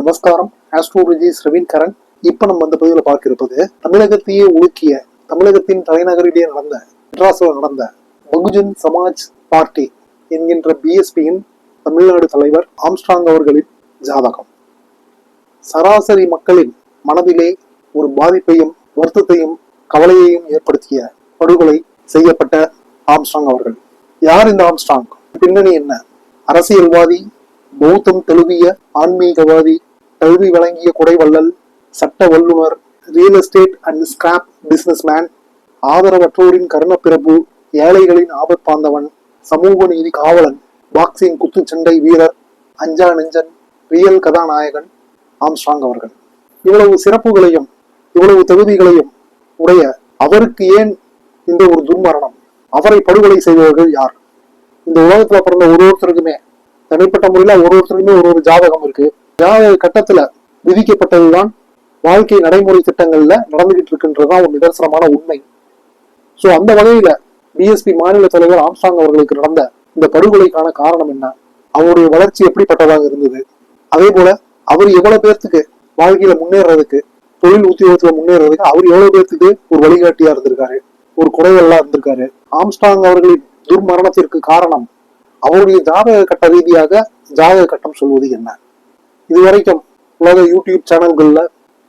நமஸ்காரம். ஆஸ்ட்ரோலஜிஸ் ரவீன் கரண் இப்ப நம்ம அந்த பதிவில் பார்க்க இருப்பது தமிழகத்தையே உலுக்கிய தமிழகத்தின் தலைநகரிலே நடந்த மெட்ராஸில் நடந்த பகுஜன் சமாஜ் பார்ட்டி என்கின்ற பிஎஸ்பியின் தமிழ்நாடு தலைவர் ஆம்ஸ்ட்ராங் அவர்களின் ஜாதகம். சராசரி மக்களின் மனதிலே ஒரு பாதிப்பையும் வருத்தத்தையும் கவலையையும் ஏற்படுத்திய படுகொலை செய்யப்பட்ட ஆம்ஸ்ட்ராங் அவர்கள். யார் இந்த ஆம்ஸ்ட்ராங்? பின்னணி என்ன? அரசியல்வாதி பௌத்தம் தழுவிய ஆன்மீகவாதி கல்வி வழங்கிய குடைவள்ளல் சட்ட வல்லுநர் real estate and scrap businessman ஆதரவற்றோரின் கருணப்பிரபு ஏழைகளின் ஆபத்தாந்தவன் சமூக நீதி காவலன் பாக்ஸிங் குத்துச்சண்டை வீரர் அஞ்சா நெஞ்சன் ரியல் கதாநாயகன் ஆம்ஸ்ட்ராங் அவர்கள். இவ்வளவு சிறப்புகளையும் இவ்வளவு தகுதிகளையும் உடைய அவருக்கு ஏன் இந்த ஒரு துர்மரணம் அவரை படுகொலை செய்தவர்கள் யார்? இந்த உலகத்துல பிறந்த ஒரு ஒருத்தருக்குமே தனிப்பட்ட முறையில ஒரு ஒருத்தருக்குமே ஒரு ஒரு ஜாதகம் இருக்கு. ஜாதக கட்டத்துல விதிக்கப்பட்டதுதான் வாழ்க்கை நடைமுறை திட்டங்கள்ல நடந்துகிட்டு இருக்கின்றதுதான் ஒரு நிதர்சனமான உண்மை. சோ அந்த வகையில பிஎஸ்பி மாநில தலைவர் ஆம்ஸ்டாங் அவர்களுக்கு நடந்த இந்த படுகொலைக்கான காரணம் என்ன? அவருடைய வளர்ச்சி எப்படிப்பட்டதாக இருந்தது? அதே போல அவர் எவ்வளவு பேர்த்துக்கு வாழ்க்கையில முன்னேறதுக்கு தொழில் உத்தியோகத்துல முன்னேறதுக்கு அவர் எவ்வளவு பேர்த்துக்கு ஒரு வழிகாட்டியா இருந்திருக்காரு? ஒரு குறைவெல்லாம் இருந்திருக்காரு? ஆம்ஸ்டாங் அவர்களின் துர்மரணத்திற்கு காரணம் அவருடைய ஜாதக கட்ட ரீதியாக ஜாதக கட்டம் சொல்வது என்ன? இதுவரைக்கும் உலக யூடியூப் சேனல்கள்ல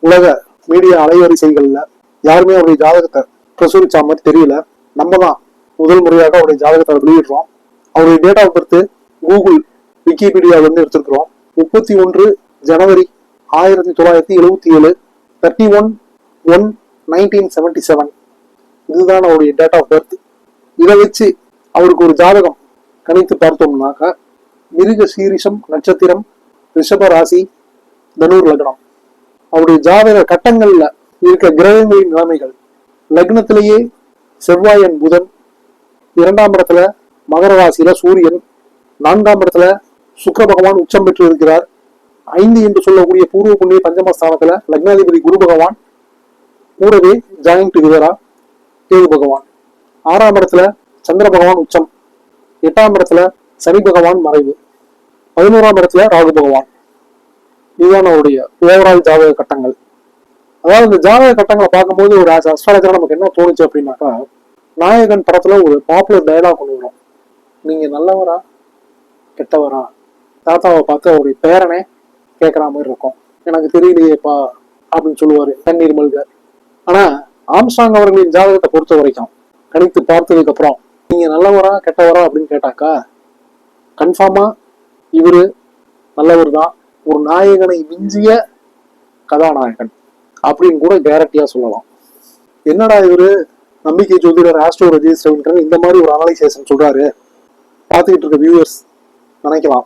உலக மீடியா அலைவரிசைகள்ல யாருமே அவருடைய ஜாதகத்தை பிரசுரிச்சா மாதிரி தெரியல. நம்ம தான் முதல் முறையாக அவருடைய ஜாதகத்தை வெளியிடுறோம். அவருடைய டேட் ஆஃப் பர்த் கூகுள் விக்கிபீடியால இருந்து எடுத்திருக்கிறோம். முப்பத்தி ஒன்று ஜனவரி ஆயிரத்தி தொள்ளாயிரத்தி எழுபத்தி ஏழு thirty one one nineteen seventy seven இதுதான் அவருடைய டேட் ஆஃப் பர்த் இதை வச்சு அவருக்கு ஒரு ஜாதகம் கணித்து பார்த்தோம்னாக்க மிருக சீரிஷம் நட்சத்திரம் ரிஷப ராசி தனுர் லக்னம். அவருடைய ஜாதக கட்டங்கள்ல இருக்க கிரகங்களின் நிலைமைகள். லக்னத்திலேயே செவ்வாயன் புதன் இரண்டாம் இடத்துல மகர ராசியில சூரியன் நான்காம் இடத்துல சுக்கர பகவான் உச்சம் பெற்று இருக்கிறார். ஐந்து என்று சொல்லக்கூடிய பூர்வ புண்ணிய பஞ்சமஸ்தானத்துல லக்னாதிபதி குரு பகவான் கூடவே ஜாயிண்ட் டுகெதரா கேது பகவான். ஆறாம் இடத்துல சந்திர பகவான் உச்சம் எட்டாம் இடத்துல சனி பகவான் மறைவு. பதினோராம் இடத்துல ராகு பகவான். இதுதான் அவருடைய ஓவரால் ஜாதக கட்டங்கள். அதாவது இந்த ஜாதக கட்டங்களை பார்க்கும்போது ஒரு அஸ்ட்ராலஜரா நமக்கு என்ன தோணுச்சு அப்படின்னாக்கா நாயகன் படத்துல ஒரு பாப்புலர் டயலாக் கொண்டு வரும். நீங்க நல்லவரா கெட்டவரா? தாத்தாவை பார்த்து அவருடைய பேரனே கேட்குற மாதிரி இருக்கும். எனக்கு தெரியலையேப்பா அப்படின்னு சொல்லுவாரு தண்ணீர் மல்க. ஆனா ஆம்ஸ்டாங் அவர்களின் ஜாதகத்தை பொறுத்த வரைக்கும் கணித்து பார்த்ததுக்கு அப்புறம் நீங்க நல்லவரா கெட்டவரா அப்படின்னு கேட்டாக்கா கன்ஃபார்மா இவரு நல்லவர் தான் ஒரு நாயகனை மிஞ்சிய கதாநாயகன் அப்படின்னு கூட கேரண்டியா சொல்லலாம். என்னடா இவரு? நம்பிக்கை ஜோதிடர் ஆஸ்ட்ரோ ரஜிஸ்டர் இந்த மாதிரி ஒரு அனலைசேஷன் சொல்றாரு. பார்த்துக்கிட்டு இருக்க வியூவர்ஸ் நினைக்கலாம்.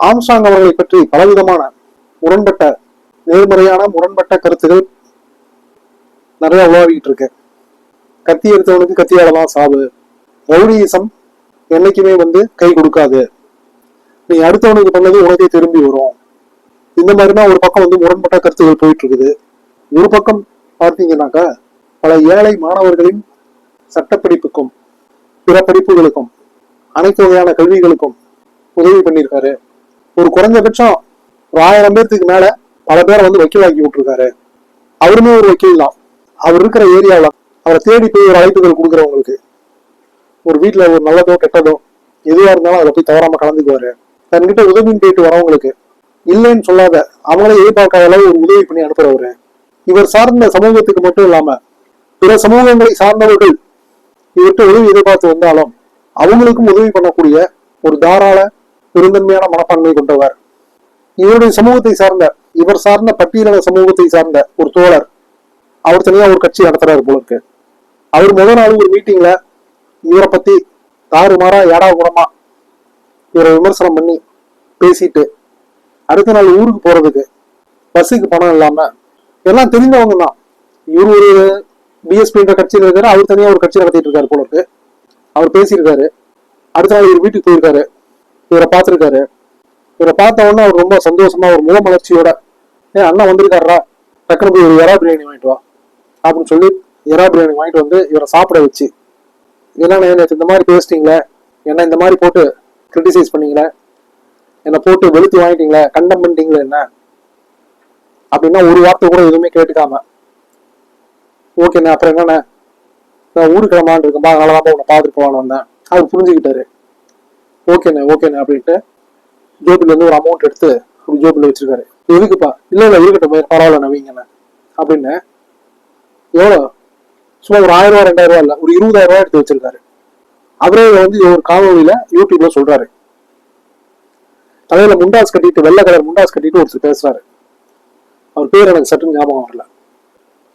ஆம்சாங் அவர்களை பற்றி பலவிதமான முரண்பட்ட நேர்மறையான முரண்பட்ட கருத்துகள் நிறைய உலாவிக்கிட்டு இருக்கு. கத்தி எடுத்தவனுக்கு கத்தியால தான் சாவு. ரவுடியிசம் என்னைக்குமே வந்து கை கொடுக்காது. நீ அடுத்தவனுக்கு பண்ணது உனக்கே திரும்பி வரும். இந்த மாதிரி தான் ஒரு பக்கம் வந்து முரண்பட்ட கருத்துகள் போயிட்டு இருக்குது ஒரு பக்கம் பார்த்தீங்கன்னாக்கா பல ஏழை மாணவர்களின் சட்டப்படிப்புக்கும் பிற படிப்புகளுக்கும் அனைத்து வகையான கல்விகளுக்கும் உதவி பண்ணியிருக்காரு. ஒரு குறைஞ்சபட்சம் ஒரு ஆயிரம் பேர்த்துக்கு மேல பல பேரை வந்து வக்கீலாக்கி விட்டுருக்காரு. அவருமே ஒரு வக்கீல் தான். அவர் இருக்கிற ஏரியாவில் அவரை தேடி போய் ஒரு அழைப்புகள் கொடுக்குறவங்களுக்கு ஒரு வீட்டுல ஒரு நல்லதோ கெட்டதோ எதுவாக இருந்தாலும் அதில் போய் தவறாம கலந்துக்குவாரு. தன்கிட்ட உதவின்னு கேட்டு வரவங்களுக்கு இல்லைன்னு சொல்லாத அவங்களே எதிர்பார்க்காத அளவு ஒரு உதவி பண்ணி அனுப்புறவரு இவர் சார்ந்த சமூகத்துக்கு மட்டும் இல்லாம பிற சமூகங்களை சார்ந்தவர்கள் இவர்கிட்ட உதவி எதிர்பார்த்து வந்தாலும் அவங்களுக்கும் உதவி பண்ணக்கூடிய ஒரு தாராள பெருந்தன்மையான மனப்பான்மை கொண்டவர். இவருடைய சமூகத்தை சார்ந்த இவர் சார்ந்த பட்டியலின சமூகத்தை சார்ந்த ஒரு தோழர். அவர் தனியா ஒரு கட்சி நடத்துறாரு போல இருக்கு. அவர் முதல் நாள் ஒரு மீட்டிங்ல இவரை பத்தி தாறுமாறா ஏடா குணமா இவரை விமர்சனம் பண்ணி பேசிட்டு அடுத்த நாள் ஊருக்கு போறதுக்கு பஸ்ஸுக்கு பணம் இல்லாம எல்லாம் தெரிஞ்சவங்க தான். இவர் ஒரு பிஎஸ்பின்ற கட்சியில் இருக்காரு அவர் தனியா ஒரு கட்சி நடத்திட்டு இருக்காரு போல இருக்கு. அவர் பேசியிருக்காரு. அடுத்த நாள் இவர் வீட்டுக்கு போயிருக்காரு. இவரை பார்த்துருக்காரு. இவரை பார்த்த உடனே அவர் ரொம்ப சந்தோஷமா ஒரு முகமலர்ச்சியோட ஏன் அண்ணா வந்திருக்காரா டக்குனு போய் ஒரு எறா பிரியாணி வாங்கிட்டு வா. அப்படின்னு சொல்லி எறா பிரியாணி வாங்கிட்டு வந்து இவரை சாப்பிட வச்சு என்னண்ணே நேற்று இந்த மாதிரி பேசிட்டீங்களே என்ன இந்த மாதிரி போட்டு கிரிட்டிசைஸ் பண்ணீங்களே? என்னை போட்டு வெளுத்து வாங்கிட்டீங்களே? கண்டம் பண்ணிட்டீங்களே என்ன? அப்படின்னா ஒரு வார்த்தை கூட எதுவுமே கேட்டுக்காம ஓகேண்ணே அப்புறம் என்னண்ணே? நான் ஊருக்கு கிளம்பான்னு இருக்கேன்பா அதனால தான் உன்னை பார்த்துட்டு போவான்னு வந்தேன். அவர் புரிஞ்சுக்கிட்டாரு. ஓகேண்ணே ஓகேண்ணே அப்படின்ட்டு ஜோபிலேருந்து ஒரு அமௌண்ட் எடுத்து ஒரு ஜோபில் வச்சிருக்காரு. எதுக்குப்பா? இல்லை இல்லை இருக்கட்டும் போய் பரவாயில்ல நவீங்கண்ணே அப்படின்னு எவ்வளோ சும்மா ஒரு ஆயிரம் ரூபா ரெண்டாயிரம் ரூபா இல்லை ஒரு இருபதாயிரம் ரூபா எடுத்து வச்சிருக்காரு. அவரே வந்து ஒரு காணொலியில யூடியூப்ல சொல்றாரு. தலையில முண்டாஸ் கட்டிட்டு வெள்ளை கலர் முண்டாஸ் கட்டிட்டு ஒருத்தர் பேசுறாரு. அவர் பேர் எனக்கு சற்று ஞாபகம் வரல.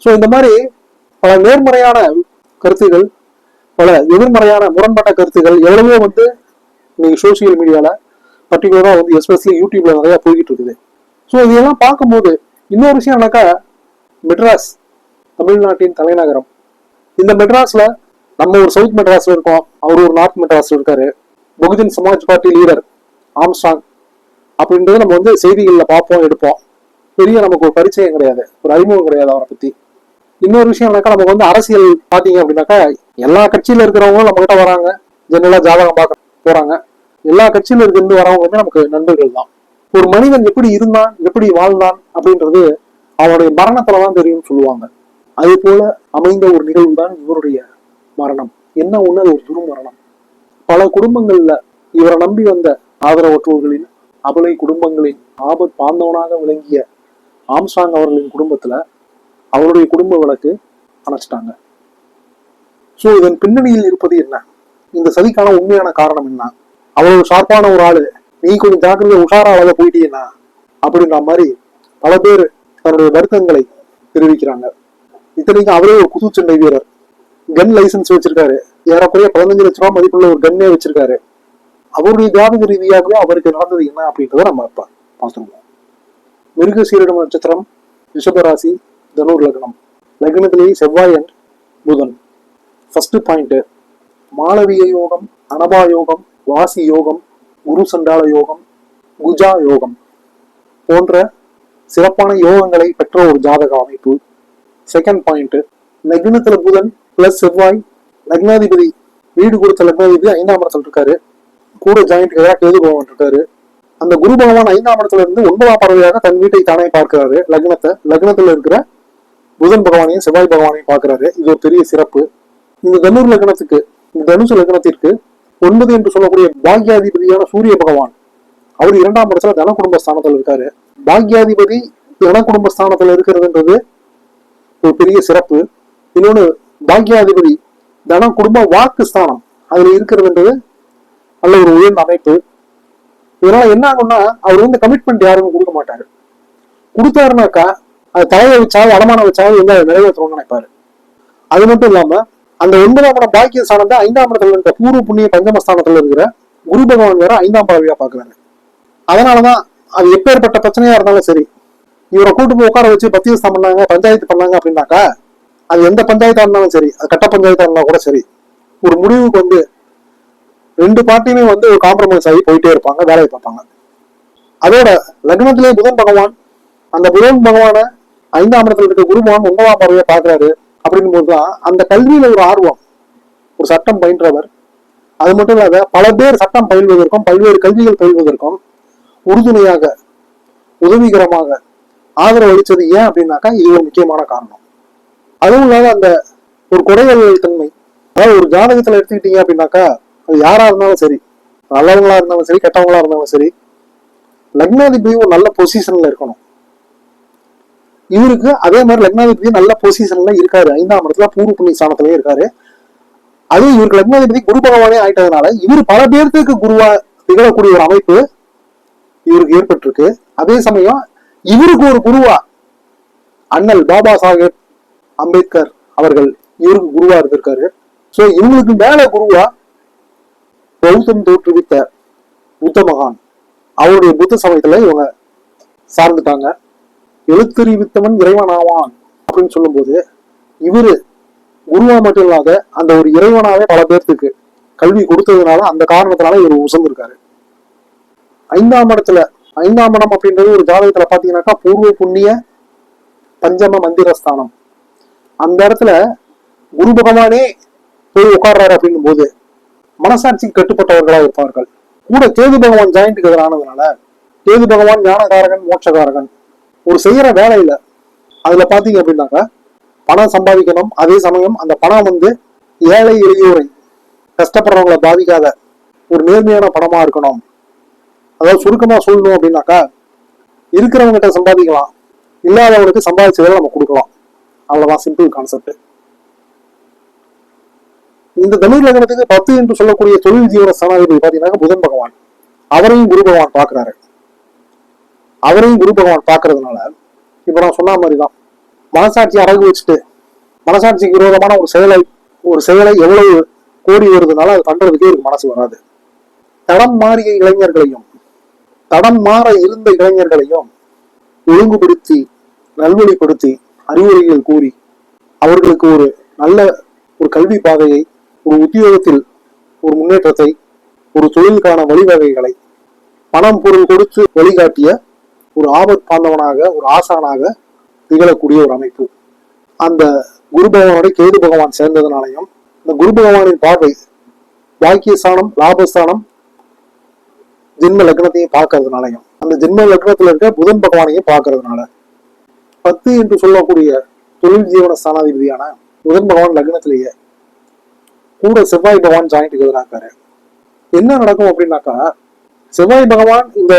ஸோ இந்த மாதிரி பல நேர்மறையான கருத்துகள் பல எதிர்மறையான முரண்பட்ட கருத்துகள் எவ்வளவோ வந்து இன்னைக்கு சோசியல் மீடியால பர்டிகுலரா வந்து எஸ்பெஷலி யூடியூப்ல நிறைய போய்கிட்டு இருக்குது. ஸோ இதெல்லாம் பார்க்கும்போது இன்னொரு விஷயம் என்னக்கா மெட்ராஸ் தமிழ்நாட்டின் தலைநகரம். இந்த மெட்ராஸ்ல நம்ம ஒரு சவுத் மெட்ராஸ்ல இருக்கோம். அவர் ஒரு நார்த் மெட்ராஸ்ல இருக்காரு. Bahujan Samaj party leader Armstrong அப்படின்றது நம்ம வந்து செய்திகளில் பார்ப்போம் எடுப்போம். பெரிய நமக்கு ஒரு பரிச்சயம் கிடையாது. ஒரு அறிமுகம் கிடையாது அவரை பத்தி. இன்னொரு விஷயம் என்னக்கா நமக்கு வந்து அரசியல் பார்த்தீங்க அப்படின்னாக்கா எல்லா கட்சியில இருக்கிறவங்களும் நம்ம கிட்ட வராங்க. ஜெனரலா ஜாதகம் பார்க்க போறாங்க. எல்லா கட்சியில இருந்து வரவங்க வந்து நமக்கு நண்பர்கள் தான். ஒரு மனிதன் எப்படி இருந்தான் எப்படி வாழ்ந்தான் அப்படின்றது அவனுடைய மரணத்துலதான் தெரியும்னு சொல்லுவாங்க. அதே போல அமைந்த ஒரு நிகழ்வு தான் இவருடைய மரணம். என்ன ஒண்ணு அது ஒரு துர்மரணம். பல குடும்பங்கள்ல இவரை நம்பி வந்த ஆதரவற்றோர்களின் அபலை குடும்பங்களின் ஆபத் பாந்தவனாக விளங்கிய ஆம்சாங் அவர்களின் குடும்பத்துல அவருடைய குடும்ப வழக்கு அணைச்சிட்டாங்க. சோ இதன் பின்னணியில் இருப்பது என்ன? இந்த சதிக்கான உண்மையான காரணம் என்ன? அவ்வளவு ஷார்ப்பான ஒரு ஆளு நீ கொஞ்சம் ஜாக்கிரதை உஷாரா அழக போயிட்டீங்கன்னா அப்படின்ற மாதிரி பல பேர் தன்னுடைய வருத்தங்களை தெரிவிக்கிறாங்க. இத்தனைக்கும் அவரே ஒரு குத்துச்சண்டை வீரர். கன் லைசன்ஸ் வச்சிருக்காரு. ஏறக்குறைய பதினஞ்சு லட்ச ரூபாய் மதிப்புள்ள ஒரு கன்னே வச்சிருக்காரு. அவருடைய ஜாதக ரீதியாகவே அவருக்கு நடந்தது என்ன அப்படின்றத நம்ம பார்த்துருவோம் மிருகசீரிடம் நட்சத்திரம் ரிஷபராசி தனுர் லக்னம். லக்னத்திலேயே செவ்வாய் அண்ட் புதன். ஃபர்ஸ்ட் பாயிண்ட் மாளவிய யோகம் அனபா யோகம் வாசி யோகம் குரு சண்டால யோகம் குஜா யோகம் போன்ற சிறப்பான யோகங்களை பெற்ற ஒரு ஜாதக அமைப்பு. செகண்ட் பாயிண்ட் லக்னத்தில் புதன் பிளஸ் செவ்வாய் லக்னாதிபதி வீடு கொடுத்த லக்னாதிபதி ஐந்தாம் இடத்துல இருக்காரு. கூட ஜாயிண்ட் எதிராக கேது பகவான் இருக்காரு. அந்த குரு பகவான் ஐந்தாம் இடத்துல இருந்து ஒன்பதாம் பறவையாக தன் வீட்டை தானே பார்க்கிறாரு. லக்னத்தை லக்னத்துல இருக்கிற புதன் பகவானையும் செவ்வாய் பகவானையும் பார்க்கிறாரு. இது ஒரு பெரிய சிறப்பு. இந்த தனுர் லக்னத்துக்கு இந்த தனுசு லக்னத்திற்கு ஒன்பது என்று சொல்லக்கூடிய பாக்யாதிபதியான சூரிய பகவான் அவர் இரண்டாம் இடத்துல தன குடும்ப ஸ்தானத்துல இருக்காரு. பாக்யாதிபதி தன குடும்ப ஸ்தானத்துல இருக்கிறதுன்றது ஒரு பெரிய சிறப்பு. இன்னொன்று பாக்கியாதிபதி தனம் குடும்ப வாக்கு ஸ்தானம் அதுல இருக்கிறதுன்றது நல்ல ஒரு உயர்ந்த அமைப்பு. இதனால என்ன ஆகும்னா அவர் வந்து கமிட்மெண்ட் யாருக்கும் கொடுக்க மாட்டாரு. கொடுத்தாருனாக்கா அது தலையை வச்சாவது அடமான வச்சாவது வந்து அதை நிறைவேற்றணும்னு நினைப்பாரு. அது மட்டும் இல்லாம அந்த ஒன்பதாம் இடம் பாக்கிய ஸ்தானத்தை ஐந்தாம் இடத்துல இருக்கிற பூர்வ புண்ணிய பஞ்சமஸ்தானத்துல இருக்கிற குரு பகவான் வேற ஐந்தாம் பறவையா பாக்குறாரு அதனாலதான் அது எப்பேற்பட்ட பிரச்சனையா இருந்தாலும் சரி இவரை கூட்டு போய் உட்கார வச்சு பத்தியஸ்தான் பண்ணாங்க பஞ்சாயத்து பண்ணாங்க அப்படின்னாக்கா அது எந்த பஞ்சாயத்தா இருந்தாலும் சரி அது கட்ட பஞ்சாயத்தா இருந்தா கூட சரி. ஒரு முடிவுக்கு வந்து ரெண்டு பார்ட்டியுமே வந்து ஒரு காம்ப்ரமைஸ் ஆகி போயிட்டே இருப்பாங்க வேலையை பார்ப்பாங்க. அதோட லக்னத்திலே புதன் பகவான் அந்த புதன் பகவான ஐந்தாம் இடத்துல இருக்க குரு பகவான் ஒன்பதாம் பார்வையை பார்க்கிறாரு அப்படின்னும் போதுதான் அந்த கல்வியில ஒரு ஆர்வம் ஒரு சட்டம் பயின்றவர். அது மட்டும் இல்லாத பல பேர் சட்டம் பயில்வதற்கும் பல்வேறு கல்விகள் பயில்வதற்கும் உறுதுணையாக உதவிகரமாக ஆதரவு அளித்தது ஏன் அப்படின்னாக்கா இது ஒரு முக்கியமான காரணம். அதுவும் இல்லாத அந்த ஒரு கொடைவல் தன்மை அதாவது ஒரு ஜாதகத்துல எடுத்துக்கிட்டீங்க அப்படின்னாக்கா அது யாரா இருந்தாலும் சரி நல்லவங்களா இருந்தாலும் சரி கெட்டவங்களா இருந்தாலும் சரி லக்னாதிபதி ஒரு நல்ல பொசிஷன்ல இருக்கணும். இவருக்கு அதே மாதிரி லக்னாதிபதி நல்ல பொசிஷன்ல இருக்காரு. ஐந்தாம் இடத்துல பூர்வ புண்ணிய ஸ்தானத்திலேயே இருக்காரு. அதுவும் இவருக்கு லக்னாதிபதி குரு பகவானே ஆயிட்டதுனால இவர் பல பேர்த்துக்கு குருவா திகழக்கூடிய ஒரு அமைப்பு இவருக்கு ஏற்பட்டிருக்கு. அதே சமயம் இவருக்கு ஒரு குருவா அண்ணல் பாபா சாஹேப் அம்பேத்கர் அவர்கள் இவருக்கு குருவா இருந்திருக்காரு. சோ இவங்களுக்கு மேல குருவா பௌத்தம் தோற்றுவித்த புத்த மகான். அவருடைய புத்த சமயத்துல இவங்க சார்ந்துட்டாங்க. எழுத்தறிவித்தவன் இறைவனாவான் அப்படின்னு சொல்லும்போது இவரு குருவா மட்டும் இல்லாத அந்த ஒரு இறைவனாவே பல பேர்த்துக்கு கல்வி கொடுத்ததுனால அந்த காரணத்தினால இவர் உசந்திருக்காரு. ஐந்தாம் இடத்துல ஐந்தாம் இடம் அப்படின்றது ஒரு ஜாதகத்துல பாத்தீங்கன்னாக்கா பூர்வ புண்ணிய பஞ்சம மந்திரஸ்தானம். அந்த இடத்துல குரு பகவானே போய் உட்கார்றாரு அப்படின்னும் போது மனசாட்சிக்கு கட்டுப்பட்டவர்களா இருப்பார்கள். கூட கேது பகவான் ஜாயிண்ட்டுக்கு எதிரானதுனால கேது பகவான் ஞானகாரகன் மோட்சகாரகன் ஒரு செய்யற வேலையில அதுல பாத்தீங்க அப்படின்னாக்கா பணம் சம்பாதிக்கணும். அதே சமயம் அந்த பணம் வந்து ஏழை எளியோரை கஷ்டப்படுறவங்களை பாதிக்காத ஒரு நேர்மையான பணமா இருக்கணும். அதாவது சுருக்கமா சொல்லணும் அப்படின்னாக்கா இருக்கிறவங்ககிட்ட சம்பாதிக்கலாம். இல்லாதவனுக்கு சம்பாதிச்சதை நம்ம அவ்வளவுதான் சிம்பிள் கான்செப்ட் இந்த தமிழ் லக்னத்துக்கு பத்து என்று சொல்லக்கூடிய தொழில் ஜீவன சனாதிபதி பாத்தீங்கன்னா புதன் பகவான். அவரையும் குரு பகவான் பாக்குறாரு அவரையும் குரு பகவான் பாக்குறதுனால இப்ப நான் சொன்ன மாதிரிதான். மனசாட்சி அடகு வச்சுட்டு மனசாட்சிக்கு விரோதமான ஒரு செயலை ஒரு செயலை எவ்வளவு கோடி வருதுனால அது பண்றதுக்கே ஒரு மனசு வராது. தடம் மாறிய இளைஞர்களையும் தடம் மாற இருந்த இளைஞர்களையும் ஒழுங்குபடுத்தி நல்வழிப்படுத்தி அறிவுரைகள் கூறி அவர்களுக்கு ஒரு நல்ல ஒரு கல்வி பாதையை ஒரு உத்தியோகத்தில் ஒரு முன்னேற்றத்தை ஒரு தொழிலுக்கான வழிவகைகளை பணம் பொருள் கொடுத்து வழிகாட்டிய ஒரு ஆபத் பாந்தவனாக ஒரு ஆசானாக திகழக்கூடிய ஒரு அமைப்பு. அந்த குரு பகவானோட கேது பகவான் சேர்ந்ததுனாலையும் இந்த குரு பகவானின் பார்வை பாக்கியஸ்தானம் லாபஸ்தானம் ஜென்ம லக்னத்தையும் பார்க்கறதுனாலையும் அந்த ஜென்ம லக்னத்துல இருக்க புதன் பகவானையும் பார்க்கறதுனால பத்து என்று சொல்லக்கூடிய தொழில் ஜீவன ஸ்தானாதிபதியான புதன் பகவான் லக்னத்திலேயே கூட செவ்வாய் பகவான் ஜாயிண்ட் எதிராக்காரு என்ன நடக்கும் அப்படின்னாக்கா செவ்வாய் பகவான் இந்த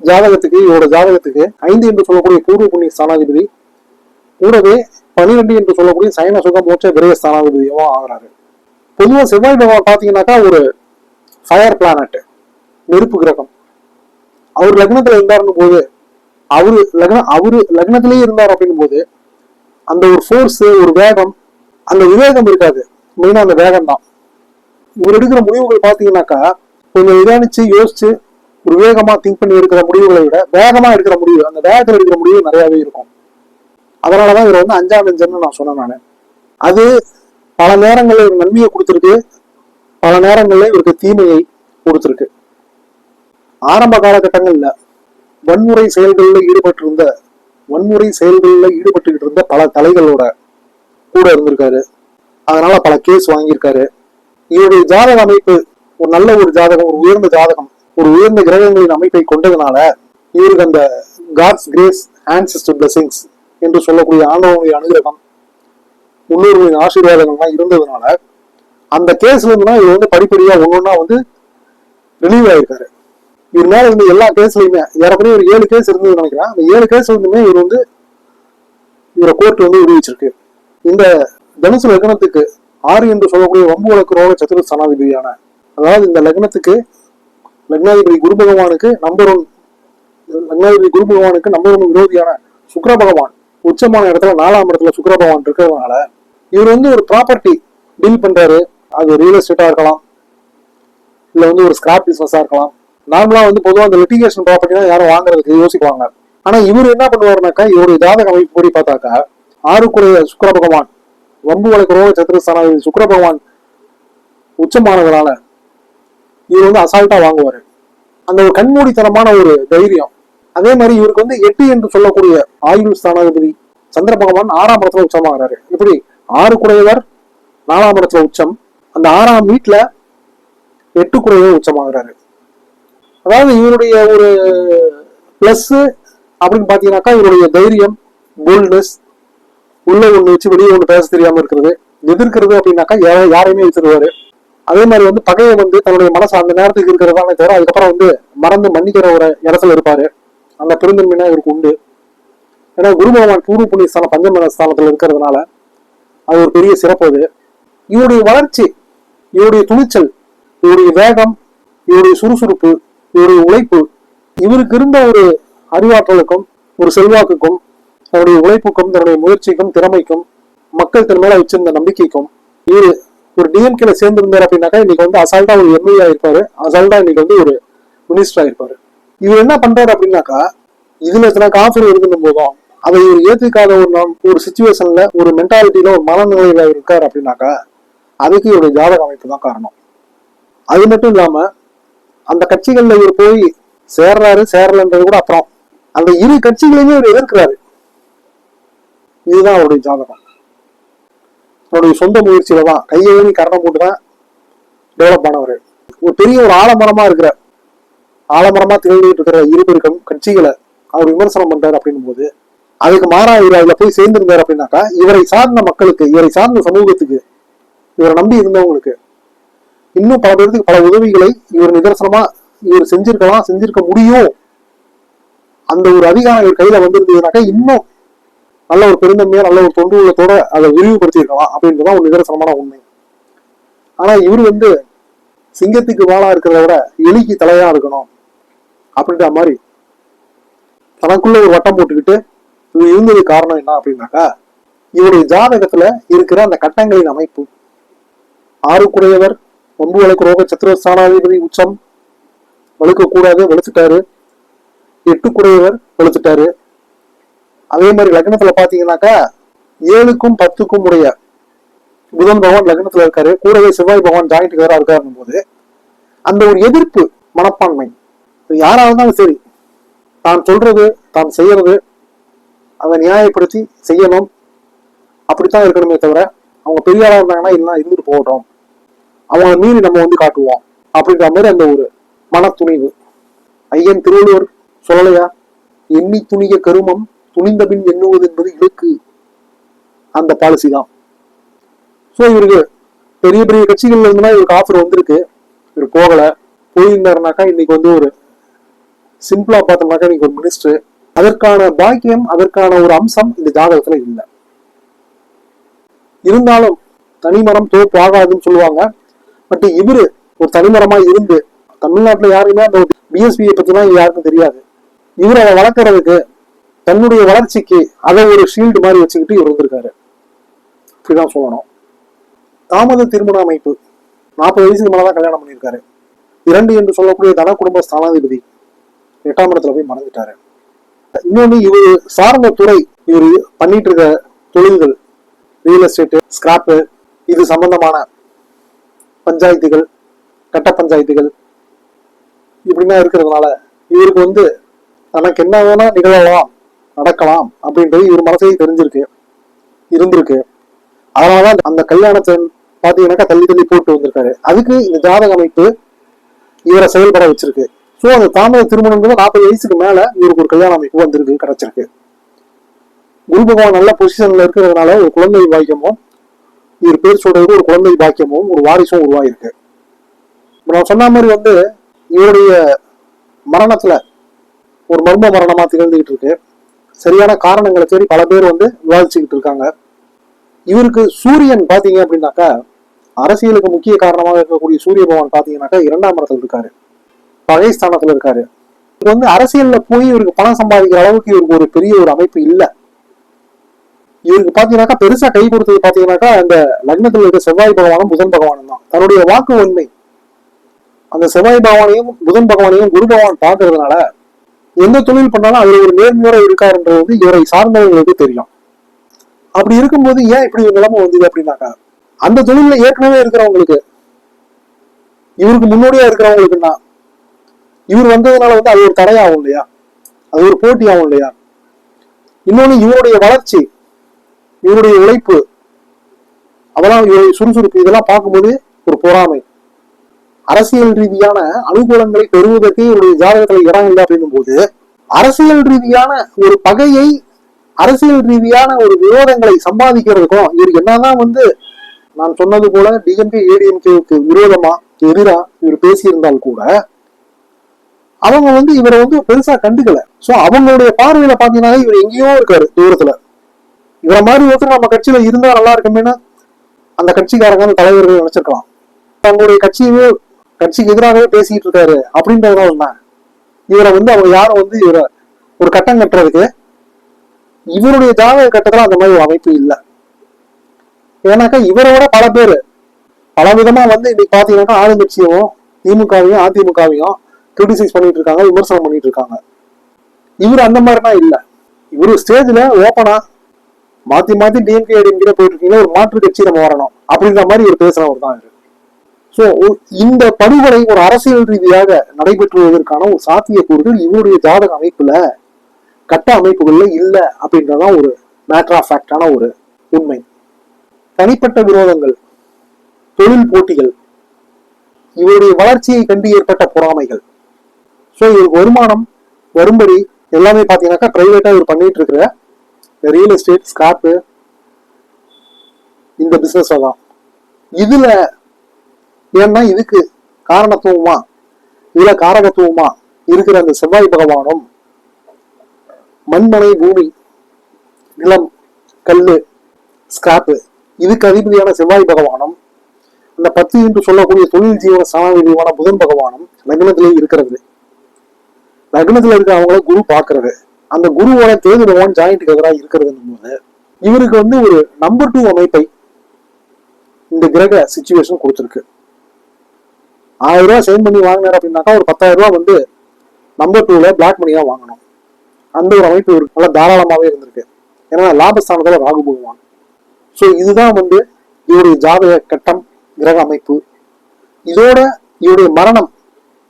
ஜாதகத்துக்கு இவரோட ஜாதகத்துக்கு ஐந்து என்று சொல்லக்கூடிய பூர்வ புண்ணிய ஸ்தானாதிபதி கூடவே பனிரெண்டு என்று சொல்லக்கூடிய சைன சுகம் மோட்ச விரைய ஸ்தானாதிபதியும் ஆகிறாரு. பொதுவாக செவ்வாய் பகவான் பார்த்தீங்கன்னாக்கா ஒரு ஃபயர் பிளானட் நெருப்பு கிரகம். அவர் லக்னத்துல இருந்தாருன்னு போது அவரு லக்ன அவரு லக்னத்திலேயே இருந்தார் அப்படின்னும் போது அந்த ஒரு ஃபோர்ஸ் ஒரு வேகம் அந்த விவேகம் இருக்காது. மெயினா அந்த வேகம் தான். இவர் எடுக்கிற முடிவுகள் பாத்தீங்கன்னாக்கா கொஞ்சம் நிதானிச்சு யோசிச்சு ஒரு வேகமா திங்க் பண்ணி எடுக்கிற முடிவுகளை விட வேகமா எடுக்கிற முடிவு அந்த வேகத்தில் எடுக்கிற முடிவு நிறையவே இருக்கும். அதனாலதான் இவர் வந்து அஞ்சாம் நெஞ்சன்னு நான் சொன்னேன் நான். அது பல நேரங்களில் ஒரு நன்மையை கொடுத்துருக்கு. பல நேரங்களில் இவருக்கு தீமையை கொடுத்துருக்கு. ஆரம்ப காலகட்டங்கள்ல வன்முறை செயல்களில் ஈடுபட்டிருந்த வன்முறை செயல்களில் ஈடுபட்டுக்கிட்டு இருந்த பல தலைகளோட கூட இருந்திருக்காரு. அதனால பல கேஸ் வாங்கியிருக்காரு. இவருடைய ஜாதக அமைப்பு ஒரு நல்ல ஒரு ஜாதகம் ஒரு உயர்ந்த ஜாதகம் ஒரு உயர்ந்த கிரகங்களின் அமைப்பை கொண்டதுனால இவருக்கு அந்த காட்ஸ் கிரேஸ் ஆன்சிஸ்டர் பிளஸிங்ஸ் என்று சொல்லக்கூடிய ஆண்டவனுடைய அனுகிரகம் முன்னோர்களின் ஆசீர்வாதங்கள்லாம் இருந்ததுனால அந்த கேஸ்ல இருந்து இவர் வந்து படிப்படியா ஒன்னொன்னா வந்து ரிலீவ் ஆயிருக்காரு. இவர் மேல இருந்த எல்லா கேஸ்லயுமே ஏறக்குறைய ஒரு ஏழு கேஸ் இருந்தது நினைக்கிறேன். அந்த ஏழு கேஸ் வந்துமே இவர் வந்து இவரை கோர்ட் வந்து விடுவிச்சிருக்கு இந்த தனுசு லக்னத்துக்கு ஆறு என்று சொல்லக்கூடிய ரொம்ப வழக்கு ரோக சத்துரு சனாதிபதியான அதாவது இந்த லக்னத்துக்கு லக்னாதிபதி குரு பகவானுக்கு நம்பர் ஒன் லக்னாதிபதி குரு பகவானுக்கு நம்பர் ஒன் விரோதியான சுக்ர பகவான் உச்சமான இடத்துல நாலாம் இடத்துல சுக்கிர பகவான் இருக்கிறதுனால இவர் வந்து ஒரு ப்ராப்பர்ட்டி டீல் பண்றாரு. அது ரியல் எஸ்டேட்டா இருக்கலாம் இல்ல வந்து ஒரு ஸ்கிராப் பிசினஸா இருக்கலாம். நார்மலா வந்து பொதுவாக அந்த லிட்டிகேஷன் ப்ராப்பர்ட்டி தான் யாரும் வாங்குறதுக்கு யோசிப்பாங்க. ஆனா இவர் என்ன பண்ணுவாருனாக்கா இவருடைய ஜாதக அமைப்பு படி பார்த்தாக்கா ஆறுக்குறைய சுக்கர பகவான் வம்பு வழக்கு ரோக சத்திரஸ்தான சுக்கர பகவான் உச்சமானவரால இவர் வந்து அசால்ட்டா வாங்குவாரு. அந்த ஒரு கண்மூடித்தனமான ஒரு தைரியம். அதே மாதிரி இவருக்கு வந்து எட்டு என்று சொல்லக்கூடிய ஆயுள் ஸ்தானாதிபதி சந்திர பகவான் ஆறாம் இடத்துல உச்சமாகிறாரு. இப்படி ஆறு குறையவர் நாலாம் இடத்துல உச்சம். அந்த ஆறாம் வீட்டுல எட்டு குறையவர் உச்சமாகிறாரு. அதாவது இவருடைய ஒரு பிளஸ் அப்படின்னு பாத்தீங்கன்னாக்கா இவருடைய தைரியம் போல்ட்னஸ் உள்ள ஒண்ணு வச்சு வெளியே ஒண்ணு பேச தெரியாம இருக்கிறது எதிர்க்கிறது அப்படின்னாக்கா யாரையுமே எதிர்வாரு அதே மாதிரி வந்து பகையை வந்து தன்னுடைய மனசு அந்த நேரத்துக்கு இருக்கிறதான தவிர அதுக்கப்புறம் வந்து மறந்து மன்னிக்கிற ஒரு இடத்துல இருப்பாரு. அந்த பெருந்தன்மைனா இவருக்கு உண்டு. ஏன்னா குருபகவான் பூர்வ புண்ணிய ஸ்தானம் பஞ்சமன ஸ்தானத்துல இருக்கிறதுனால அது ஒரு பெரிய சிறப்பு அது. இவருடைய வளர்ச்சி இவருடைய துணிச்சல் இவருடைய வேகம் இவருடைய சுறுசுறுப்பு இவருடைய உழைப்பு. இவருக்கு இருந்த ஒரு அறிவாற்றலுக்கும் ஒரு செல்வாக்குக்கும் தன்னுடைய உழைப்புக்கும் தன்னுடைய முயற்சிக்கும் திறமைக்கும் மக்கள் தன் மேல வச்சிருந்த நம்பிக்கைக்கும் இவர் ஒரு டிஎம்கேல சேர்ந்திருந்தார் அப்படின்னாக்கா இன்னைக்கு வந்து அசால்ட்டா ஒரு எம்எல்ஏ ஆயிருப்பாரு. அசால்ட்டா இன்னைக்கு வந்து ஒரு மினிஸ்டர் ஆயிருப்பாரு. இவர் என்ன பண்றாரு அப்படின்னாக்கா இதுல தனக்கு ஆஃபர் இருக்குன்னும் போதும் அதை இவர் ஏத்துக்காத ஒரு ஒரு சுச்சுவேஷன்ல ஒரு மென்டாலிட்டியில ஒரு மனநிலையில இருக்காரு அப்படின்னாக்கா அதுக்கு இவருடைய ஜாதக அமைப்பு தான் காரணம். அது மட்டும் இல்லாம அந்த கட்சிகள்ல இவர் போய் சேர்றாரு சேரலன்றது கூட அப்புறம் அந்த இரு கட்சிகளையுமே இவர் எதிர்க்கிறாரு. இதுதான் அவருடைய ஜாதகம். அவருடைய சொந்த முயற்சியில தான் கையை கரணம் போட்டுதான் டெவலப் ஆனவர். ஒரு பெரிய ஒரு ஆலமரமா இருக்கிற ஆலமரமா திகழ்ந்துட்டு இருக்கிற இருபெருக்கம் கட்சிகளை அவர் விமர்சனம் பண்றாரு அப்படின்னும் போது அதுக்கு மாறா இவர் அதுல போய் சேர்ந்திருந்தார் அப்படின்னாக்கா இவரை சார்ந்த மக்களுக்கு இவரை சார்ந்த சமூகத்துக்கு இவரை நம்பி இருந்தவங்களுக்கு இன்னும் பல பேருக்கு பல உதவிகளை இவர் நிதர்சனமா இவர் செஞ்சிருக்கலாம் செஞ்சிருக்க முடியும். அந்த ஒரு அதிகாரம் இவர் கையில வந்திருந்ததுனாக்கா இன்னும் நல்ல ஒரு பெருந்தன்மையா நல்ல ஒரு தொண்டு உள்ளத்தோட அதை விரிவுபடுத்தியிருக்கலாம் அப்படின்றதான் ஒரு நிதர்சனமான உண்மை. ஆனா இவர் வந்து சிங்கத்துக்கு வாழா இருக்கிறத விட எலிக்கு தலையா இருக்கணும் அப்படின்ற மாதிரி தனக்குள்ள ஒரு வட்டம் போட்டுக்கிட்டு இவர் இருந்தது காரணம் என்ன அப்படின்னாக்கா இவருடைய ஜாதகத்துல இருக்கிற அந்த கட்டங்களின் அமைப்பு. ஆறுக்குடையவர் ஒன்பு வழக்கு ரோக சத்திர ஸ்தானாதிபதி உச்சம். வலுக்க கூடாது வலுத்துட்டாரு. எட்டுக்குடையவர் வலுத்துட்டாரு. அதே மாதிரி லக்னத்துல பாத்தீங்கன்னாக்கா ஏழுக்கும் பத்துக்கும் உடைய புதன் பகவான் லக்னத்துல இருக்காரு. கூடவே செவ்வாய் பகவான் ஜாயிண்ட் கதரா இருக்காருன்னும் போது அந்த ஒரு எதிர்ப்பு மனப்பான்மை யாரா இருந்தாலும் சரி தான் சொல்றது தான் செய்யறது அதை நியாயப்படுத்தி செய்யணும். அப்படித்தான் இருக்கணுமே தவிர அவங்க பெரியாரா இருந்தாங்கன்னா இல்லைன்னா இருந்துட்டு போகட்டும். அவங்கள மீறி நம்ம வந்து காட்டுவோம். அப்படின்ற மாதிரி அந்த ஒரு மன துணிவு ஐயன் திருவள்ளுவர் சொல்லலையா? எண்ணி துணிய கருமம் துணிந்த பின் எண்ணுவது என்பது இலக்கு. அந்த பாலிசி தான். ஸோ இவருக்கு பெரிய பெரிய கட்சிகள்ல இருந்துனா இவருக்கு ஆஃபர் வந்திருக்கு. இவர் போகல. போயிருந்தாருனாக்கா இன்னைக்கு வந்து ஒரு சிம்பிளா பார்த்தோம்னாக்கா இன்னைக்கு ஒரு மினிஸ்டர் அதற்கான பாக்கியம் அதற்கான ஒரு அம்சம் இந்த ஜாதகத்துல இல்லை. இருந்தாலும் தனிமரம் தோப்பு ஆகாதுன்னு சொல்லுவாங்க. பட் இவரு ஒரு தனிமரமா இருந்து தமிழ்நாட்டுல யாருமே அந்த பிஎஸ்பியை பத்திலாம் யாருக்கும் தெரியாது. இவர் அதை வளர்க்கறதுக்கு தன்னுடைய வளர்ச்சிக்கு அதை ஒரு ஷீல்டு மாதிரி வச்சுக்கிட்டு இவர் வந்திருக்காரு. இப்படிதான் சொல்லணும். தாமத திருமண அமைப்பு. நாற்பது வயசுக்கு மேலதான் கல்யாணம் பண்ணியிருக்காரு. இரண்டு என்று சொல்லக்கூடிய தன குடும்ப ஸ்தானாதிபதி எட்டாம் இடத்துல போய் மறந்துட்டாரு. இன்னொன்று இவர் சார்ந்த துறை இவர் பண்ணிட்டு இருக்க தொழில்கள் ரியல் எஸ்டேட் ஸ்கிராப்பு இது சம்பந்தமான பஞ்சாயத்துகள் கட்ட பஞ்சாயத்துகள் இப்படிலாம் இருக்கிறதுனால இவருக்கு வந்து தனக்கு என்ன வேணா நிகழலாம் நடக்கலாம் அப்படின்றது இவர் மனசே தெரிஞ்சிருக்கு இருந்திருக்கு. அதனாலதான் அந்த கல்யாணத்தை பாத்தீங்கன்னாக்கா தள்ளி தள்ளி போட்டு வந்திருக்காரு. அதுக்கு இந்த ஜாதக அமைப்பு இவரை செயல்பட வச்சிருக்கு. சோ அந்த தாமத திருமணம்ன்றது நாற்பது வயசுக்கு மேல இவருக்கு ஒரு கல்யாண அமைப்பு வந்திருக்கு கிடைச்சிருக்கு. குரு பகவான் நல்ல பொசிஷன்ல இருக்கிறதுனால ஒரு குழந்தை பாக்கியமும் இவர் பேர் சொல்றது ஒரு குழந்தை பாக்கியமும் ஒரு வாரிசும் உருவாயிருக்கு. நான் சொன்ன மாதிரி வந்து இவருடைய மரணத்துல ஒரு மர்ம மரணமா திகழ்ந்துகிட்டு இருக்கு. சரியான காரணங்களை தேடி பல பேர் வந்து விவாதிச்சுக்கிட்டு இருக்காங்க. இவருக்கு சூரியன் பாத்தீங்க அப்படின்னாக்கா அரசியலுக்கு முக்கிய காரணமாக இருக்கக்கூடிய சூரிய பகவான் பாத்தீங்கன்னாக்கா இரண்டாம் இடத்துல இருக்காரு. பழைய ஸ்தானத்துல இருக்காரு. இது வந்து அரசியல்ல போய் இவருக்கு பணம் சம்பாதிக்கிற அளவுக்கு இவருக்கு ஒரு பெரிய ஒரு அமைப்பு இல்லை. இவருக்கு பாத்தீங்கன்னாக்கா பெருசா கை கொடுத்தது பாத்தீங்கன்னாக்கா அந்த லக்னத்தில் இருக்க செவ்வாய் பகவானும் புதன் பகவானும் தான். தன்னுடைய வாக்கு உண்மை. அந்த செவ்வாய் பகவானையும் புதன் பகவானையும் குரு பகவான் பாக்குறதுனால எந்த தொழில் பண்ணாலும் அதுல ஒரு நேர்முறை இருக்காருன்றது வந்து இவரை சார்ந்தவர்களுக்கு தெரியும். அப்படி இருக்கும்போது ஏன் இப்படி ஒரு நிலைமை வந்தது அப்படின்னாக்கா அந்த தொழில்ல ஏற்கனவே இருக்கிறவங்களுக்கு இவருக்கு முன்னோடியா இருக்கிறவங்களுக்குன்னா இவர் வந்ததுனால வந்து அது ஒரு தடையாகும் இல்லையா? அது ஒரு போட்டி ஆகும் இல்லையா? இன்னொன்னு இவருடைய வளர்ச்சி இவருடைய உழைப்பு அதெல்லாம் இவருடைய சுறுசுறுப்பு இதெல்லாம் பார்க்கும்போது ஒரு பொறாமை. அரசியல் ரீதியான அனுகூலங்களை பெறுவதற்கு இவருடைய ஜாதகத்துல இடம் இல்லை அப்படின்னும் போது அரசியல் ரீதியான ஒரு பகையை அரசியல் ரீதியான ஒரு விரோதங்களை சம்பாதிக்கிறதுக்கும் இவர் என்னதான் வந்து நான் சொன்னது போல டிஎம்கே ஏடிஎம்கேவுக்கு விரோதமா எதிரா இவர் பேசியிருந்தால் கூட அவங்க வந்து இவரை வந்து பெருசா கண்டுக்கல. சோ அவங்களுடைய பார்வையில பாத்தீங்கன்னா இவர் எங்கேயோ இருக்காரு தூரத்துல. இவரை மாதிரி ஒருத்தர் நம்ம கட்சியில இருந்தா நல்லா இருக்குமேனு அந்த கட்சிக்காரங்க அந்த தலைவர்கள் நினைச்சிருக்கலாம். அவங்களுடைய கட்சியவே கட்சிக்கு எதிராகவே பேசிக்கிட்டு இருக்காரு அப்படின்றதுனால உண்மை. இவரை வந்து அவங்க யாரும் வந்து இவரை ஒரு கட்டம் கட்டுறதுக்கு இவருடைய ஜாதக கட்டத்துல அந்த மாதிரி ஒரு அமைப்பு இல்லை. ஏன்னாக்கா இவரோட பல பேர் பல விதமா வந்து இன்னைக்கு பாத்தீங்கன்னா ஆளுங்கட்சியும் திமுகவையும் அதிமுகவையும் கிரிட்டிசைஸ் பண்ணிட்டு இருக்காங்க விமர்சனம் பண்ணிட்டு இருக்காங்க. இவர் அந்த மாதிரிலாம் இல்லை. இவரு ஸ்டேஜ்ல ஓப்பனா மாத்தி மாத்தி டிஎம்கே ஐடிஎம்கே போயிட்டு இருக்கீங்க ஒரு மாற்று கட்சி நம்ம வரணும். அப்படின்ற மாதிரி ஒரு பேசுறவர் தான் இவர் சோ இந்த படுகொலை ஒரு அரசியல் ரீதியாக நடைபெற்றுவதற்கான ஒரு சாத்தியக்கூறுகள் இவருடைய ஜாதக அமைப்புல கட்ட அமைப்புகள்ல இல்ல அப்படின்றதான் ஒரு மேட்டர் ஆஃப் ஃபேக்டான ஒரு உண்மை. தனிப்பட்ட விரோதங்கள் தொழில் போட்டிகள் இவருடைய வளர்ச்சியை கண்டு ஏற்பட்ட பொறாமைகள். ஸோ இவருக்கு வருமானம் வரும்படி எல்லாமே பார்த்தீங்கன்னாக்கா பிரைவேட்டா இவர் பண்ணிட்டு இருக்கிற இந்த ரியல் எஸ்டேட் ஸ்காப்பு இந்த பிசினஸ் தான். இதுல ஏன்னா இதுக்கு காரணத்துவமா இதில் காரகத்துவமா இருக்கிற அந்த செவ்வாய் பகவானும் மண்மனை பூமி நிலம் கல்லு ஸ்காப்பு இதுக்கு அதிபதியான செவ்வாய் பகவானும் அந்த பத்து என்று சொல்லக்கூடிய தொழில் ஜீவன சமாதிபதியான புதன் பகவானும் லக்னத்திலே இருக்கிறது லக்னத்துல இருக்கிறவங்கள குரு பார்க்கறது அந்த குருவோட கேது ஜாயிண்ட் எதிராக இருக்கிறது போது இவருக்கு வந்து ஒரு நம்பர் டூ அமைப்பை இந்த கிரக சுச்சுவேஷன் கொடுத்துருக்கு. ஆயிரம் ரூபாய் சேவ் பண்ணி வாங்கினார் அப்படின்னாக்கா ஒரு பத்தாயிரம் ரூபாய் வந்து நம்பர் டூல பிளாக் மணியா வாங்கணும். அந்த ஒரு அமைப்பு இவருக்கு நல்லா தாராளமாகவே இருந்திருக்கு. ஏன்னா லாபஸ்தானத்தில் ராகு பகவான். ஸோ இதுதான் வந்து இவருடைய ஜாதக கட்டம் கிரக அமைப்பு. இதோட இவருடைய மரணம்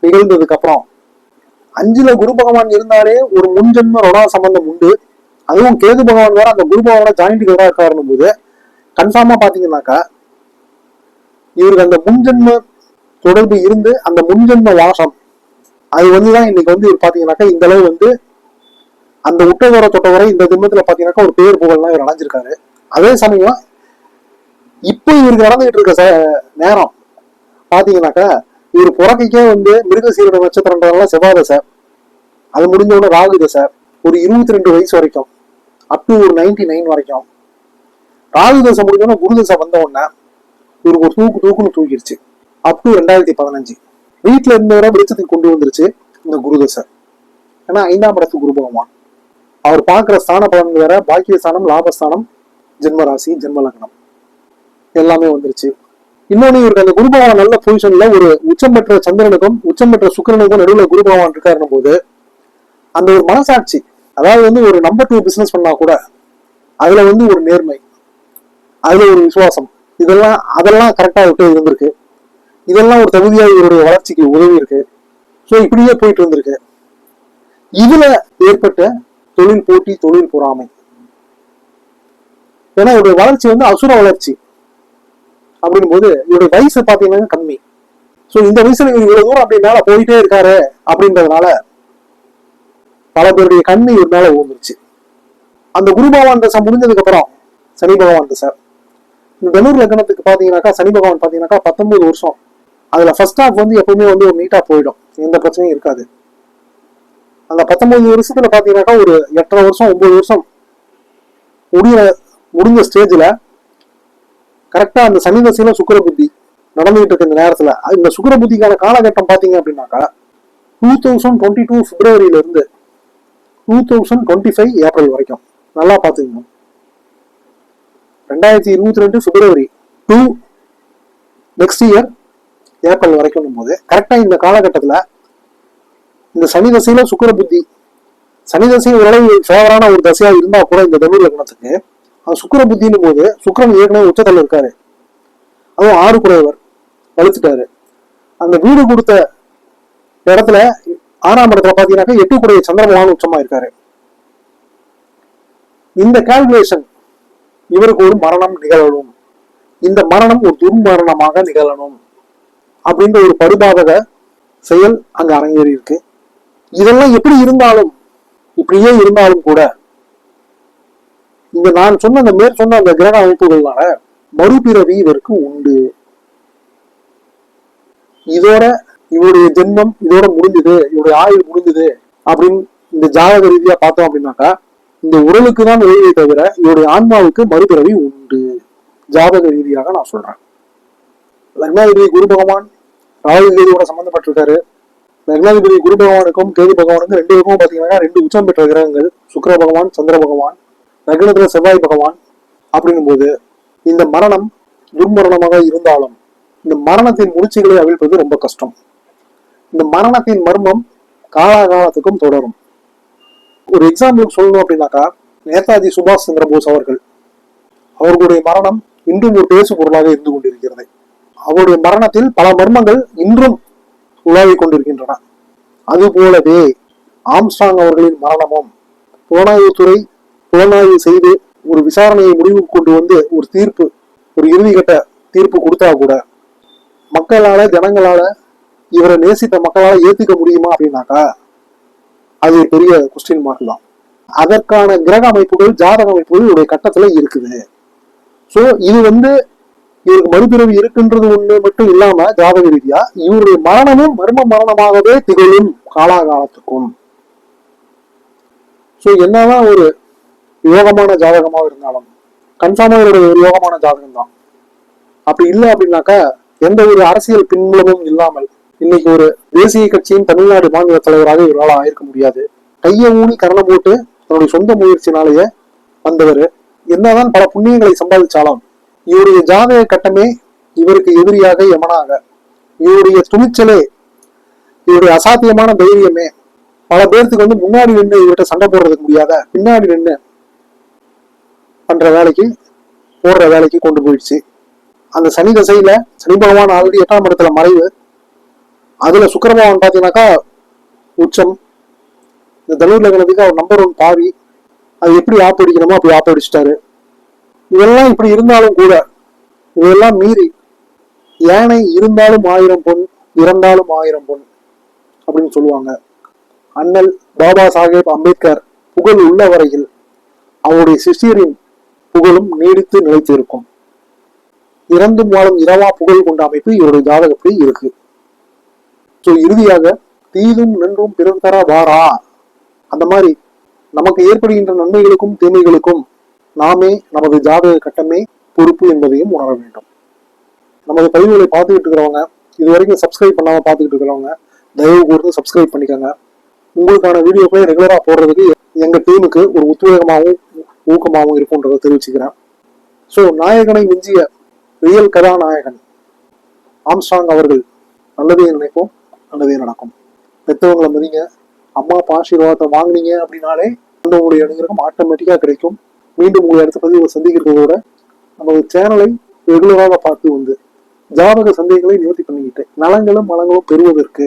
நிகழ்ந்ததுக்கு அப்புறம் அஞ்சுல குரு பகவான் இருந்தாலே ஒரு முன்ஜென்ம ரொடா சம்பந்தம் உண்டு. அதுவும் கேது பகவான் வேற அந்த குரு பகவான ஜாயிண்ட் எதிராக இருக்காருன்னு போது கன்ஃபார்மா பாத்தீங்கன்னாக்கா இவருக்கு அந்த முன்ஜென்ம தொடர்பு இருந்து அந்த முன்ஜென்ம வாசம் அது வந்துதான் இன்னைக்கு வந்து இவர் பாத்தீங்கன்னாக்கா இந்த அளவு வந்து அந்த உட்டவரை தொட்டவரை இந்த திம்பத்துல பாத்தீங்கன்னாக்கா ஒரு பேர் புகழ்லாம் இவர் அடைஞ்சிருக்காரு. அதே சமயம் இப்போ இவருக்கு நடந்துகிட்டு இருக்க ச- நேரம் பாத்தீங்கன்னாக்கா இவர் புறக்கைக்கே வந்து மிருகசீரோட நட்சத்திரன்றதுனால செவ்வாய் தசை. அது முடிஞ்ச உடனே ராகு தசை. ஒரு இருபத்தி ரெண்டு வயசு வரைக்கும். அப் டு ஒரு நைன்டி நைன் வரைக்கும். ராகு தசை முடிஞ்ச குரு தசை வந்த உடனே இவருக்கு ஒரு தூக்கு தூக்குன்னு தூக்கிடுச்சு. அப் டு ரெண்டாயிரத்தி பதினஞ்சு. வீட்டுல இருந்தவரை வெளிச்சத்துக்கு கொண்டு வந்துருச்சு இந்த குரு தசை. ஏன்னா ஐந்தாம் இடத்து குரு பகவான். அவர் பார்க்குற ஸ்தான பலன் வேற பாக்கிய ஸ்தானம் லாபஸ்தானம் ஜென்மராசி ஜென்மலக்னம் எல்லாமே வந்துருச்சு. இன்னொன்று இவருக்கு அந்த குரு பகவான் நல்ல பொசிஷன்ல ஒரு உச்சம் பெற்ற சந்திரனுக்கும் உச்சம் பெற்ற சுக்கிரனுக்கும் நடுவில் குரு பகவான் இருக்காருன்னும் போது அந்த ஒரு மனசாட்சி அதாவது வந்து ஒரு நம்பர் டூ பிசினஸ் பண்ணா கூட அதுல வந்து ஒரு நேர்மை அதுல ஒரு விசுவாசம் இதெல்லாம் அதெல்லாம் கரெக்டா விட்டு இருந்திருக்கு இதெல்லாம் ஒரு தகுதியாக இவருடைய வளர்ச்சிக்கு உதவி இருக்கு. ஸோ இப்படியே போயிட்டு வந்திருக்கு. இதுல ஏற்பட்ட தொழில் போட்டி தொழில் பொறாமை. ஏன்னா இவருடைய வளர்ச்சி வந்து அசுர வளர்ச்சி. அப்படின்னு போது இவருடைய வயசு பாத்தீங்கன்னா கம்மி. ஸோ இந்த வயசுல இவ்வளவு தூரம் அப்படி மேல போயிட்டே இருக்காரு அப்படின்றதுனால பல பேருடைய கண்ணு இவர் மேல ஊந்துருச்சு. அந்த குரு பகவான் தசை முடிஞ்சதுக்கு அப்புறம் சனி பகவான் தசை இந்த தனுர் லக்னத்துக்கு பாத்தீங்கன்னாக்கா சனி பகவான் பாத்தீங்கன்னாக்கா பத்தொன்பது வருஷம். அதுல ஃபர்ஸ்ட் ஹாஃப் வந்து எப்பவுமே வந்து ஒரு நீட்டா போயிடும். எந்த பிரச்சனையும் இருக்காது. அந்த பத்தொன்பது வருஷத்துல பாத்தீங்கன்னாக்கா ஒரு எட்டரை வருஷம் ஒன்பது வருஷம் முடிய முடிஞ்ச ஸ்டேஜ்ல கரெக்டா அந்த சனி தசையில சுக்கிர புத்தி நடந்துகிட்டு இருக்க இந்த நேரத்துல. இந்த சுக்கிர புத்திக்கான காலகட்டம் பாத்தீங்க அப்படின்னாக்கா டூ தௌசண்ட் டுவெண்ட்டி டூ பிப்ரவரியில இருந்து two thousand twenty five April வரைக்கும். நல்லா பாத்துக்கணும் ரெண்டாயிரத்தி இருபத்தி ரெண்டு பிப்ரவரி டூ நெக்ஸ்ட் இயர் ஏப்ரல் வரைக்கும் போது கரெக்டா இந்த காலகட்டத்துல இந்த சனி தசையில சுக்கிர புத்தி சனி தசை ஓரளவு ஃபேவரான ஒரு தசையா இருந்தா கூட இந்த தமிழ் லக்னத்துக்கு சுக்கிர புத்தின்னு போது சுக்கரன் ஏற்கனவே உச்சத்தில் இருக்காரு. அதுவும் ஆறு குறைவர் வலிச்சுட்டாரு. அந்த வீடு கொடுத்த இடத்துல ஆறாம் இடத்துல பாத்தீங்கன்னாக்கா எட்டு குறைய சந்திரமோகன் உச்சமா இருக்காரு. இந்த கால்குலேஷன் இவருக்கு ஒரு மரணம் நிகழணும். இந்த மரணம் ஒரு துர்மரணமாக நிகழணும். அப்படின்ற ஒரு படுபாதக செயல் அங்க அரங்கேறி இருக்கு இதெல்லாம் எப்படி இருந்தாலும் இப்படியே இருந்தாலும் கூட இந்த நான் சொன்ன அந்த மேற் சொன்ன அந்த கிரக அமைப்புகள்னால மறுபிறவி இவருக்கு உண்டு. இதோட இவருடைய ஜென்மம் இதோட முடிஞ்சது இவருடைய ஆயுள் முடிஞ்சது அப்படின்னு இந்த ஜாதக ரீதியா பார்த்தோம் அப்படின்னாக்கா இந்த உடலுக்கு தான் உதவியை தவிர இவருடைய ஆன்மாவுக்கு மறுபிறவி உண்டு. ஜாதக ரீதியாக நான் சொல்றேன். லக்னாதிபதி குரு பகவான் ராகு கேதுவோட சம்பந்தப்பட்டிருக்காரு. லக்னாதிபதி குரு பகவானுக்கும் கேது பகவானுக்கும் ரெண்டு பேருக்கும் பாத்தீங்கன்னா ரெண்டு உச்சம் பெற்ற கிரகங்கள் சுக்கர பகவான் சந்திர பகவான். லக்னத்துல செவ்வாய் பகவான் அப்படின்னும் போது இந்த மரணம் துர்மரணமாக இருந்தாலும் இந்த மரணத்தின் முடிச்சுகளை அவிழ்ப்பது ரொம்ப கஷ்டம். இந்த மரணத்தின் மர்மம் காலாகாலத்துக்கும் தொடரும். ஒரு எக்ஸாம்பிள் சொல்லணும் அப்படின்னாக்கா நேதாஜி சுபாஷ் சந்திர போஸ் அவர்கள் அவர்களுடைய மரணம் இன்றும் ஒரு பேசு பொருளாக இருந்து கொண்டிருக்கிறது. அவருடைய மரணத்தில் பல மர்மங்கள் இன்றும் உலாவிக் கொண்டிருக்கின்றன. அதுபோலவே ஆம்ஸ்டாங் அவர்களின் மரணமும் புலனாய்வுத்துறை புலனாய்வு செய்து ஒரு விசாரணையை முடிவுக்கு கொண்டு வந்து ஒரு தீர்ப்பு ஒரு இறுதிக்கட்ட தீர்ப்பு கொடுத்தா கூட மக்களால ஜனங்களால இவரை நேசித்த மக்களால ஏத்துக்க முடியுமா அப்படின்னாக்கா அது ஒரு பெரிய கொஸ்டின் மார்க் தான். அதற்கான கிரக அமைப்புகள் ஜாதக அமைப்புகள் இவருடைய கட்டத்துல இருக்குது. சோ இது வந்து இவருக்கு மறுபிறவி இருக்குன்றது ஒண்ணு மட்டும் இல்லாம ஜாதக ரீதியா இவருடைய மரணமும் மர்ம மரணமாகவே திகழும் காலாகாலத்துக்கும். சோ என்னதான் ஒரு யோகமான ஜாதகமாக இருந்தாலும் கன்ஃபார்மாக இவருடைய ஒரு யோகமான ஜாதகம் தான் அப்படி இல்லை அப்படின்னாக்கா எந்த ஒரு அரசியல் பின்புலமும் இல்லாமல் இன்னைக்கு ஒரு தேசிய கட்சியின் தமிழ்நாடு மாநில தலைவராக இவரால் ஆயிருக்க முடியாது. கையை ஊனி கரணம் போட்டு தன்னுடைய சொந்த முயற்சினாலேயே வந்தவர். என்னதான் பல புண்ணியங்களை சம்பாதிச்சாலும் இவருடைய ஜாதக கட்டமே இவருக்கு எதிரியாக எமனாக. இவருடைய துணிச்சலே இவருடைய அசாத்தியமான தைரியமே பல பேர்த்துக்கு வந்து முன்னாடி நின்று இவர்கிட்ட சண்டை போடுறதுக்கு முடியாத பின்னாடி நின்று பண்ணுற வேலைக்கு போடுற வேலைக்கு கொண்டு போயிடுச்சு. அந்த சனி தசையில் சனி பகவான் ஆல்ரெடி எட்டாம் இடத்துல மறைவு. அதில் சுக்கர பகவான் பார்த்தீங்கன்னாக்கா உச்சம். இந்த தனுர் லக்னத்துக்கு அவர் நம்பர் ஒன் பாவி. அது எப்படி ஆப்படிக்கணுமோ அப்படி ஆப்படிச்சிட்டாரு இதெல்லாம் இப்படி இருந்தாலும் கூட இதெல்லாம் மீறி யானை இருந்தாலும் ஆயிரம் பொன் இறந்தாலும் ஆயிரம் பொன் அப்படின்னு சொல்லுவாங்க. அண்ணல் பாபா சாஹேப் அம்பேத்கர் புகழ் உள்ள வரையில் அவருடைய சிஷியரின் புகழும் நீடித்து நிலைத்திருக்கும். இறந்தும் வாழும் இரவா புகழ் கொண்ட அமைப்பு இவருடைய ஜாதகப்படி இருக்கு. ஸோ இறுதியாக தீதும் நின்றும் பிறர் தர வாரா? அந்த மாதிரி நமக்கு ஏற்படுகின்ற நன்மைகளுக்கும் தீமைகளுக்கும் நாமே நமது ஜாதக கட்டமே பொறுப்பு என்பதையும் உணர வேண்டும். நமது பதிவுகளை பார்த்துக்கிட்டு இருக்கிறவங்க இது வரைக்கும் சப்ஸ்கிரைப் பண்ணாம பார்த்துக்கிட்டு இருக்கிறவங்க தயவு கூர்ந்து சப்ஸ்கிரைப் பண்ணிக்கோங்க. உங்களுக்கான வீடியோக்களை ரெகுலரா போடுறதுக்கு எங்க டீமுக்கு ஒரு உத்வேகமாகவும் ஊக்கமாகவும் இருக்கும்ன்றத தெரிவிச்சுக்கிறேன். ஸோ நாயகனை மிஞ்சிய ரியல் கதாநாயகன் ஆம்ஸ்ட்ராங் அவர்கள் நல்லதே நினைப்போம் நல்லதே நடக்கும். பெற்றவங்களை மதிங்க அம்மா அப்பா ஆசீர்வாதத்தை வாங்குனீங்க அப்படின்னாலே உங்களுடைய அனுகிரகம் ஆட்டோமேட்டிக்கா கிடைக்கும். மீண்டும் உங்களை அடுத்த பதிவு சந்திக்கிறதோட நமது சேனலை ரெகுலராக பார்த்து வந்து ஜாதக சந்தேகங்களை நிவர்த்தி பண்ணிக்கிட்டு நலங்களும் மலங்களும் பெறுவதற்கு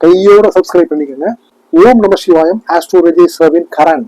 கையோட சப்ஸ்கிரைப் பண்ணிக்கோங்க. ஓம் நம சிவாயம். ஆஸ்ட்ரோ ரஜேஷ் கரண்